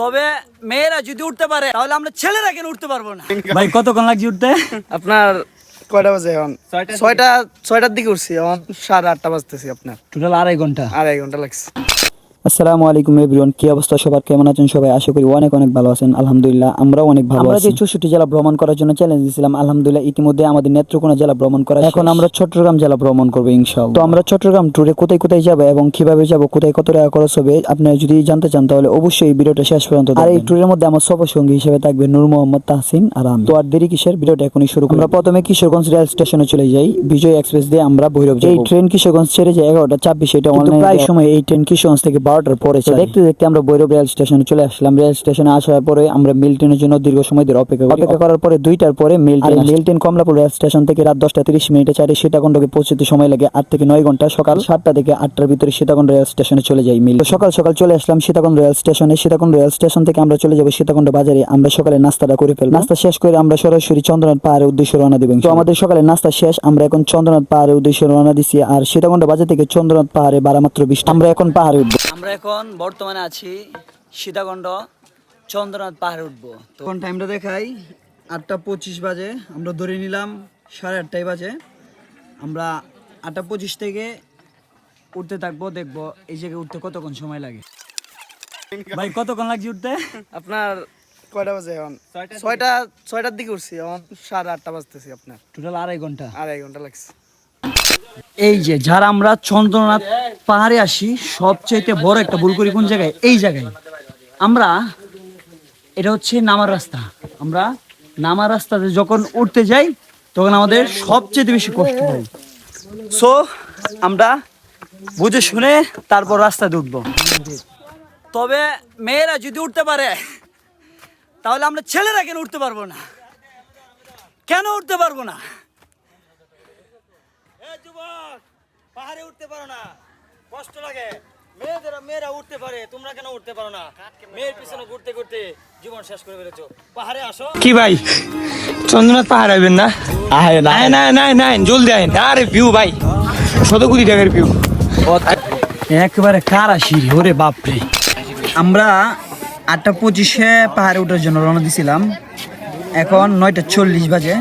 তবে মেয়েরা যদি উঠতে পারে তাহলে আমরা ছেলেরা কেন উঠতে পারব না? ভাই কতক্ষণ লাগছে উঠতে? আপনার কয়টা বাজে এখন? ছয়টা ছয়টার দিকে উঠছি এখন সাড়ে আটটা বাজতেছি আপনার। টোটাল আড়াই ঘণ্টা। আড়াই ঘণ্টা লাগছে। আসসালামু আলাইকুম এভরিওয়ান কি অবস্থা সবার? কেমন আছেন সবাই? আশা করি অনেক অনেক ভালো আছেন। আলহামদুলিল্লাহ আমরাও অনেক ভালো আমরা যে চৌষট্টি জেলা ভ্রমণ করার জন্য চ্যালেঞ্জ দিয়েছিলাম আলহামদুলিল্লাহ ইতিমধ্যে আমাদের নেত্রকোনা জেলা ভ্রমণ করা এখন আমরা চট্টগ্রাম জেলা ভ্রমণ করব ইনশাআল্লাহ। তো আমরা চট্টগ্রাম ট্যুরে কোথায় কোথায় যাব এবং কীভাবে যাব কোথায় কত টাকা খরচ হবে আপনারা যদি জানতে চান তাহলে অবশ্যই এই ভিডিওটা শেষ পর্যন্ত আর এই ট্যুরের মধ্যে আমার সফর সঙ্গী হিসেবে থাকবে নূর মোহাম্মদ তাহসিন আর আমি। তো আর দেরি কিসের? ভিডিওটা এখনই শুরু করি। আমরা প্রথমে কিশোরগঞ্জ রেল স্টেশনে চলে যাই। বিজয় এক্সপ্রেস দিয়ে আমরা ভৈরব যাই। এই ট্রেন কিশোরগঞ্জ ছেড়ে যায় এগারোটা ছাব্বিশ এটা অনলাইন প্রায় সময় এই ট্রেন কিশোরগঞ্জ থেকে বারোটার পরে। দেখতে দেখতে আমরা ভৈরব রেল স্টেশনে চলে আসলাম। রেল স্টেশনে আসার পরে আমরা মিল ট্রেনের জন্য দীর্ঘ সময় ধরে অপেক্ষা অপেক্ষা করার পরে দুইটার পরে mail train mail train Kamalapur rail station থেকে রাত দশটা তিরিশ মিনিটে চারে সীতাকুণ্ডকে পৌঁছতে সময় লাগে। আট থেকে নয় ঘণ্টা সকাল সাতটা থেকে আটটার ভিতরে সীতাকুণ্ড রেল স্টেশনে চলে যাই মিল। তো সকাল সকাল চলে আসলাম সীতাকুণ্ড রেল স্টেশনে। সীতাকুণ্ড রেল স্টেশন থেকে আমরা চলে যাব সীতাকুণ্ড বাজারে। আমরা সকালে নাস্তাটা করে ফেলব। নাস্তা শেষ করে আমরা সরাসরি চন্দ্রনাথ পাহাড়ের উদ্দেশ্যে রওনা দেবেন তো আমাদের সকালে নাস্তা শেষ। আমরা এখন চন্দ্রনাথ পাহাড়ের উদ্দেশ্যে রওনা দিছি। আর সীতাকুণ্ড বাজার থেকে চন্দ্রনাথ পাহাড়ে বারা মাত্র বিশ আমরা এখন পাহাড়ে উঠবো। আমরা এখন বর্তমানে আছি সীতাকুণ্ড চন্দ্রনাথ পাহাড়ে উঠবো। তখন টাইমটা দেখাই আটটা পঁচিশ বাজে আমরা ধরে নিলাম সাড়ে আটটায় বাজে। আমরা আটটা পঁচিশ থেকে উঠতে থাকব দেখব এই জায়গায় উঠতে কতক্ষণ সময় লাগে। ভাই কতক্ষণ লাগছে উঠতে? আপনার কয়টা বাজে এখন? ছয়টা ছয়টার দিকে উঠছি এখন সাড়ে আটটা বাজতেছি আপনার। টোটাল আড়াই ঘণ্টা। আড়াই ঘণ্টা লাগছে। এই যে, যারা আমরা চন্দ্রনাথ পাহাড়ে আসি, সবচাইতে বড় একটা ভুল করি কোন জায়গায়? এই জায়গায়। আমরা, এটা হচ্ছে নামার রাস্তা। আমরা নামার রাস্তাতে যখন উঠতে যাই, তখন আমাদের সবচেয়ে বেশি কষ্ট হয়। সো আমরা বুঝে শুনে তারপর রাস্তাতে উঠবো। তবে মেয়েরা যদি উঠতে পারে, তাহলে আমরা ছেলেরা কেন উঠতে পারব না? কেন উঠতে পারব না? যুবক পাহাড়ে উঠতে পারো না। কষ্ট লাগে। মেয়েদের মেয়েরা উঠতে পারে তোমরা কেন উঠতে পারো না? মেয়ের পিছনে ঘুরতে ঘুরতে জীবন শেষ করে ফেলেছো। পাহাড়ে আসো। কি ভাই? চন্দ্রনাথ পাহাড় আইবেন না? আয় না। না না না জলদি আইন আরে ভিউ ভাই শত কোটি টাকার ভিউ একেবারে কারা সিঁড়ি ওরে বাপরে। আমরা আটটা পঁচিশে পাহাড়ে ওঠার জন্য রওনা দিছিলাম। এখন নয়টা চল্লিশ বাজে।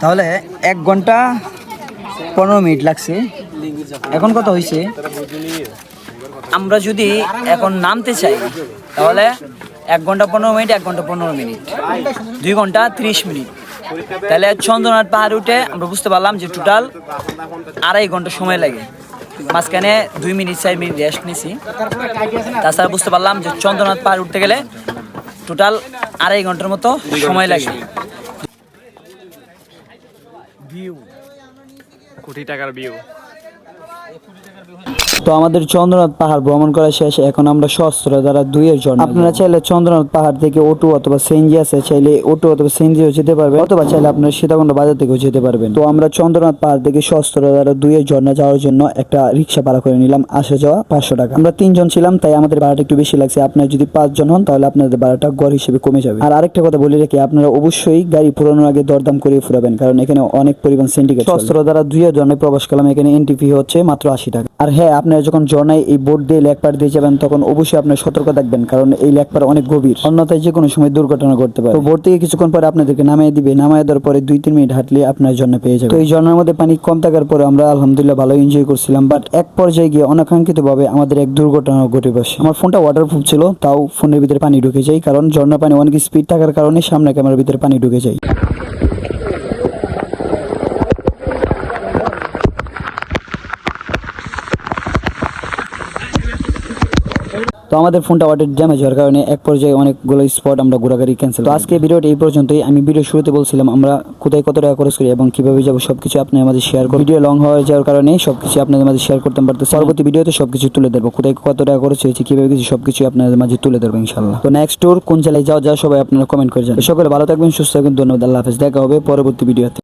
তাহলে এক ঘণ্টা পনেরো মিনিট লাগছে। এখন কত হয়েছে আমরা যদি এখন নামতে চাই তাহলে এক ঘণ্টা পনেরো মিনিট এক ঘণ্টা পনেরো মিনিট। দুই ঘণ্টা ত্রিশ মিনিট। তাহলে চন্দ্রনাথ পাহাড়ে উঠে আমরা বুঝতে পারলাম যে টোটাল আড়াই ঘণ্টা সময় লাগে। মাঝখানে দুই মিনিট চার মিনিট রেস্ট নিছি। তাছাড়া বুঝতে পারলাম যে চন্দ্রনাথ পাহাড় উঠতে গেলে টোটাল আড়াই ঘণ্টার মতো সময় লাগে। কোটি টাকার ভিউ তো আমাদের চন্দ্রনাথ পাহাড় ভ্রমণ করা শেষ এখন আমরা সস্ত্র দ্বারা দুইয়ের জন্য আপনারা চাইলে চন্দ্রনাথ পাহাড় থেকে অটো অথবা সেনজি আছে চাইলে অটো অথবা সেনজিও যেতে পারবেন অথবা চাইলে আপনারা সীতাকুণ্ড বাজার থেকেও যেতে পারবেন। তো আমরা চন্দ্রনাথ পাহাড় থেকে সস্ত্র দ্বারা দুইয়ের ঝর্ণা যাওয়ার জন্য একটা রিক্সা ভাড়া করে নিলাম আসা যাওয়া পাঁচশো টাকা। আমরা তিনজন ছিলাম তাই আমাদের ভাড়াটা একটু বেশি লাগছে। আপনার যদি পাঁচজন হন তাহলে আপনাদের ভাড়াটা গড় হিসেবে কমে যাবে। আর আরেকটা কথা বলে রাখি আপনারা অবশ্যই গাড়ি পুরানোর আগে দরদাম করে ফুরাবেন কারণ এখানে অনেক পরিমাণ সিন্ডিকেট সস্ত্র দ্বারা দুইয়ের জন্যে প্রবেশ করলাম এখানে এন্ট্রি ফি হচ্ছে মাত্র আশি টাকা। আর হ্যাঁ আপনারা যখন জর্নায় এই বোট দিয়ে লেক পার দিয়ে যাবেন, তখন অবশ্যই আপনার সতর্ক থাকবেন, কারণ এই লেক পার অনেক গভীর। অন্যথায় যে কোনো সময় দুর্ঘটনা ঘটতে পারে। তো বোট থেকে কিছুক্ষণ পরে আপনাদেরকে নামিয়ে দিবে। নামিয়ে দেওয়ার পরে দুই, তিন মিনিট হাঁটলে আপনার জন্য পেয়ে যাবে। তো এই ঝর্ণার মধ্যে পানি কম থাকার পরে আমরা আলহামদুলিল্লাহ ভালো এনজয় করছিলাম। বাট এক পর্যায়ে গিয়ে অনাকাঙ্ক্ষিত ভাবে আমাদের এক দুর্ঘটনা ঘটে বসে। আমার ফোনটা ওয়াটারপ্রুফ ছিল, তাও ফোনের ভিতরে পানি ঢুকে যায়, কারণ ঝর্ণার পানি অনেক স্পিড থাকার কারণে সামনে ক্যামেরার ভিতরে পানি ঢুকে যায়। তো আমাদের ফোনটা ওয়াটার ড্যামেজ হওয়ার কারণে এক পর্যায়ে অনেকগুলো স্পট আমরা ঘোরাঘুরি ক্যান্সেল তো আজকে ভিডিওটা এই পর্যন্তই। আমি ভিডিও শুরুতে বলছিলাম আমরা কোথায় কত টাকা খরচ করি এবং কীভাবে যাব সবকিছু আপনি আমাদের শেয়ার করুন। ভিডিও লং হয়ে যাওয়ার কারণে সবকিছু আপনাদের মাঝে শেয়ার করতে পারতো পরবর্তী ভিডিওতে সবকিছু তুলে দেবো কোথায় কত টাকা খরচ হয়েছে, কীভাবে কিছু সবকিছু আপনাদের মাঝে তুলে ধরবো ইনশাল্লাহ তো নেক্সট টুর কোন জেলায় যাওয়া যায় সবাই আপনারা কমেন্ট করে যান সকলে ভালো থাকবেন, সুস্থ থাকবেন, ধন্যবাদ, আল্লাহ হাফেজ। দেখা হবে পরবর্তী ভিডিওতে